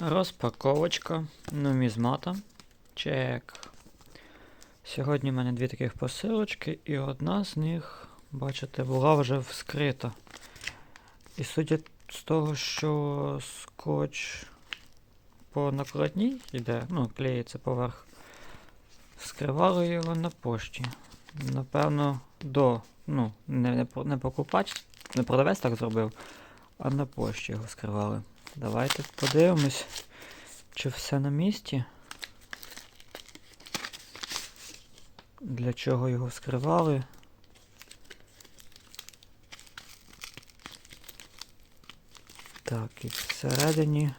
Розпаковочка нумізмата. Чек. Сьогодні в мене дві таких посилочки, і одна з них, бачите, була вже вскрита. І судя з того, що скотч по накладній йде, ну, клеїться поверх, вскривали його на пошті. Напевно, до, ну, не, не, не покупач, не продавець так зробив, а на пошті його скривали. Давайте подивимось, чи все на місці. Для чого його скривали? Так, і всередині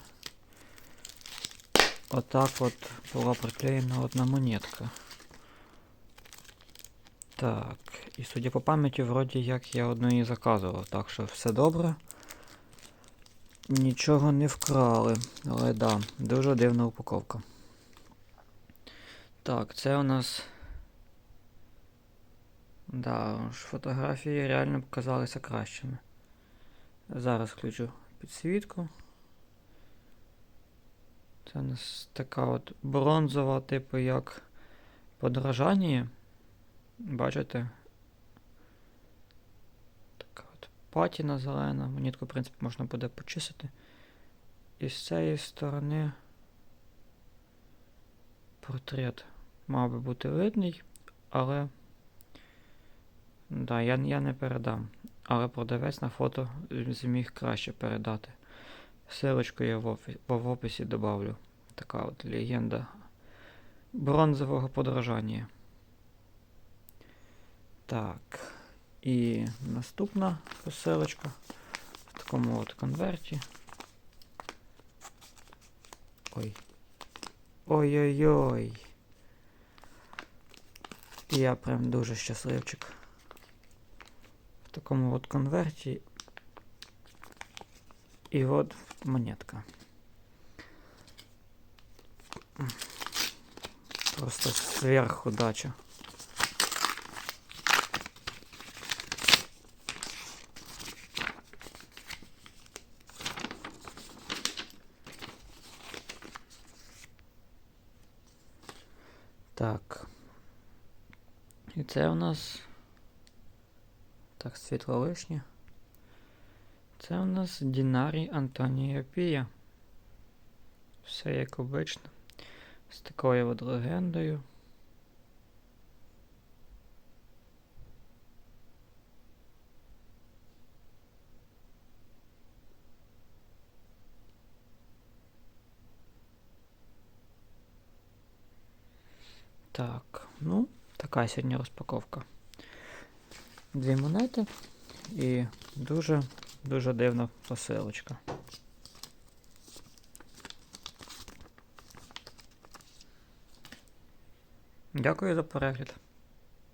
отак от була приклеєна одна монетка. Так, і судя по пам'яті, вроді як я одну її заказував, так що все добре. Нічого не вкрали, але да, дуже дивна упаковка. Так, це у нас. Да, фотографії реально показалися кращими. Зараз включу підсвітку. Це у нас така от бронзова, типу як подражання. Бачите? Така от патіна зелена. Монітку, в принципі, можна буде почистити. І з цієї сторони портрет мав би бути видний, але. Да, я, я не передам. Але продавець на фото зміг краще передати. Силочку я в, офі, в описі добавлю. Така от легенда бронзового подражання. Так. І наступна посилочка в такому от конверті. Ой. Ой-ой-ой. Я прям дуже щасливчик. В такому от конверті. І от монетка. Просто сверхудача. Так. І це у нас. Так, світло лишнє. Це у нас Дінарій Антонія Пія. Все як обично. З такою от легендою. Так, ну, така сьогодні розпаковка. Дві монети і дуже дуже дивна посилочка. Дякую за перегляд.